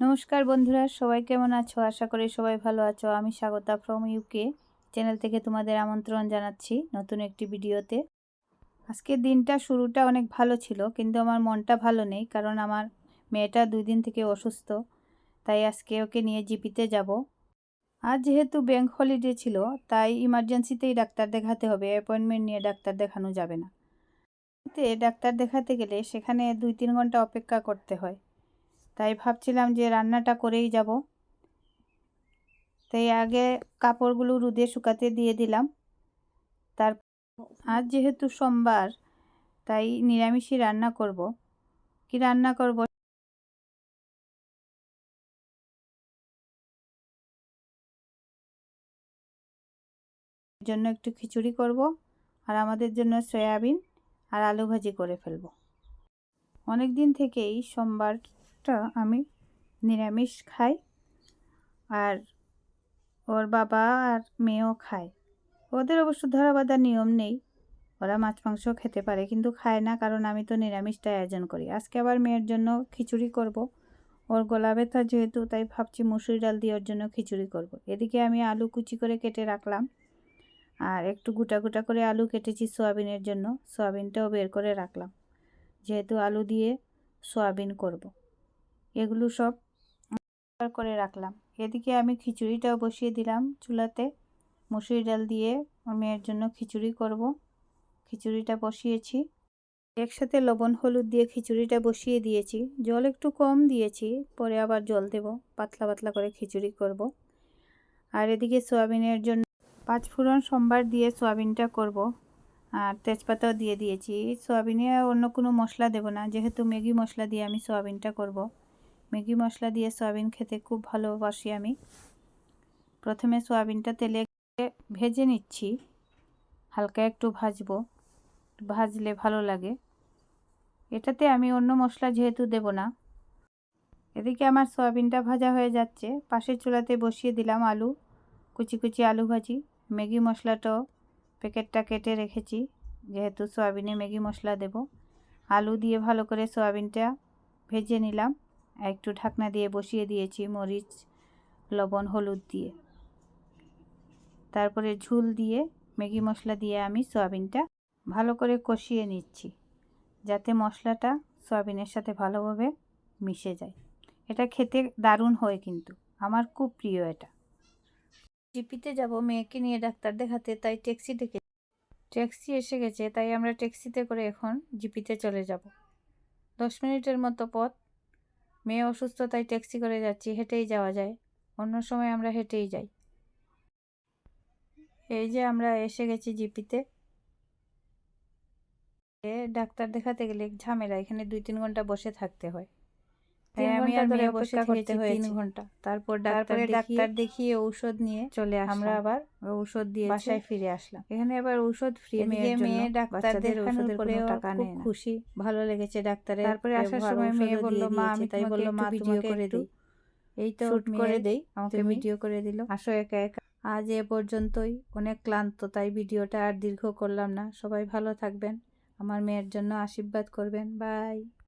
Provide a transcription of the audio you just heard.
নমস্কার বন্ধুরা, সবাই কেমন আছো? আশা করি সবাই ভালো আছো। আমি স্বাগতা ফ্রম ইউকে চ্যানেল থেকে তোমাদের আমন্ত্রণ জানাচ্ছি নতুন একটি ভিডিওতে। আজকের দিনটা শুরুটা অনেক ভালো ছিল, কিন্তু আমার মনটা ভালো নেই, কারণ আমার মেয়েটা দুই দিন থেকে অসুস্থ, তাই আজকে ওকে নিয়ে জিপিতে যাব। আজ যেহেতু ব্যাংক হলিডে ছিল, তাই ইমার্জেন্সিতেই ডাক্তার দেখাতে হবে অ্যাপয়েন্টমেন্ট নিয়ে ডাক্তার দেখানো যাবে না। ডাক্তার দেখাতে গেলে সেখানে দুই তিন ঘণ্টা অপেক্ষা করতে হয়। তাই ভাবছিলাম যে রান্নাটা করেই যাব। তাই আগে কাপড়গুলো রুদে শুকাতে দিয়ে দিলাম। তার আজ যেহেতু সোমবার, তাই নিরামিষই রান্না করব। কি রান্না করব? জন্য একটু খিচুড়ি করব আর আমাদের জন্য সয়াবিন আর আলু ভাজি করে ফেলব। অনেক দিন থেকেই সোমবার টা আমি নিরামিষ খাই আর ওর বাবা আর মেয়েও খায়। ওদের অবশ্য ধরা বাঁধার নিয়ম নেই। ওরা মাছ, মাংস খেতে পারে কিন্তু খায় না কারণ আমি তো নিরামিষটা আয়োজন করি। আজকে আবার মেয়ের জন্য খিচুড়ি করব। ওর গলা ব্যথা যেহেতু, তাই ভাবছি মুসুরি ডাল দিয়ে ওর জন্য খিচুড়ি করব। এদিকে আমি আলু কুচি করে কেটে রাখলাম আর একটু গোটা গোটা করে আলু কেটেছি সোয়াবিনের জন্য। সোয়াবিনটাও বের করে রাখলাম। যেহেতু আলু দিয়ে সোয়াবিন করব। এগুলো সব করে রাখলাম। এদিকে আমি খিচুড়িটাও বসিয়ে দিলাম চুলাতে। মুসুরি ডাল দিয়ে মেয়ের জন্য খিচুড়ি করব। খিচুড়িটা বসিয়েছি। একসাথে লবণ, হলুদ দিয়ে খিচুড়িটা বসিয়ে দিয়েছি। জল একটু কম দিয়েছি, পরে আবার জল দেব, পাতলা পাতলা করে খিচুড়ি করব। আর এদিকে সোয়াবিনের জন্য পাঁচ ফোড়ন সোমবার দিয়ে সোয়াবিনটা করব। আর তেজপাতাও দিয়ে দিয়েছি। সোয়াবিনে অন্য কোনো মশলা দেব না, যেহেতু ম্যাগি মশলা দিয়ে আমি সোয়াবিনটা করব। ম্যাগি মশলা দিয়ে সয়াবিন খেতে খুব ভালোবাসি আমি। প্রথমে সয়াবিনটা তেলে ভেজে নিচ্ছি। হালকা একটু ভাজবো। ভাজলে ভালো লাগে। এটাতে আমি অন্য মশলা যেহেতু দেব না। এদিকে আমার সয়াবিনটা ভাজা হয়ে যাচ্ছে। পাশের চুলাতে বসিয়ে দিলাম আলু, কুচি কুচি আলু ভাজি। ম্যাগি মশলাটাও প্যাকেটটা কেটে রেখেছি। যেহেতু সয়াবিনে ম্যাগি মশলা দেব। আলু দিয়ে ভালো করে সয়াবিনটা ভেজে নিলাম। একটু ঢাকনা দিয়ে বসিয়ে দিয়েছি, মরিচ, লবণ, হলুদ দিয়ে। তারপরে ঝুল দিয়ে, ম্যাগি মশলা দিয়ে আমি সয়াবিনটা ভালো করে কষিয়ে নিচ্ছি, যাতে মশলাটা সয়াবিনের সাথে ভালোভাবে মিশে যায়। এটা খেতে দারুণ হয় কিন্তু, আমার খুব প্রিয় এটা। জিপিতে যাব, মেয়েকে নিয়ে ডাক্তার দেখাতে, তাই ট্যাক্সি ডেকে ট্যাক্সি এসে গেছে, তাই আমরা ট্যাক্সিতে করে এখন জিপিতে চলে যাব। দশ মিনিটের মতো পথ মেয়ে অসুস্থ, তাই ট্যাক্সি করে যাচ্ছি, হেঁটেই যাওয়া যায়। অন্য সময় আমরা হেঁটেই যাই। এই যে আমরা এসে গেছি জিপিতে। ডাক্তার দেখাতে গেলে ঝামেলা, এখানে দুই তিন ঘণ্টা বসে থাকতে হয়। আমি আর মেয়ে বসে করতে হয়েছে তিন ঘণ্টা। তারপর ডাক্তার ডাক্তার দেখিয়ে ঔষধ নিয়ে চলে আমরা আবার ঔষধ দিয়ে বাসায় ফিরে আসলাম। এখানে আবার ঔষধ ফ্রি মেয়ে মেয়ে ডাক্তার দেখানোর পরে টাকা খুশি। ভালো লেগেছে ডাক্তারে তারপরে আসার সময় মেয়ে বলল মা আমি তাই বলল মা ভিডিও করে দিই। এই তো শুট করে দেই। আমাকে ভিডিও করে দিল। আসো একা একা। আজ এ পর্যন্তই। অনেক ক্লান্ত তাই ভিডিওটা আর দীর্ঘ করলাম না। সবাই ভালো থাকবেন। আমার মেয়ের জন্য আশীর্বাদ করবেন। বাই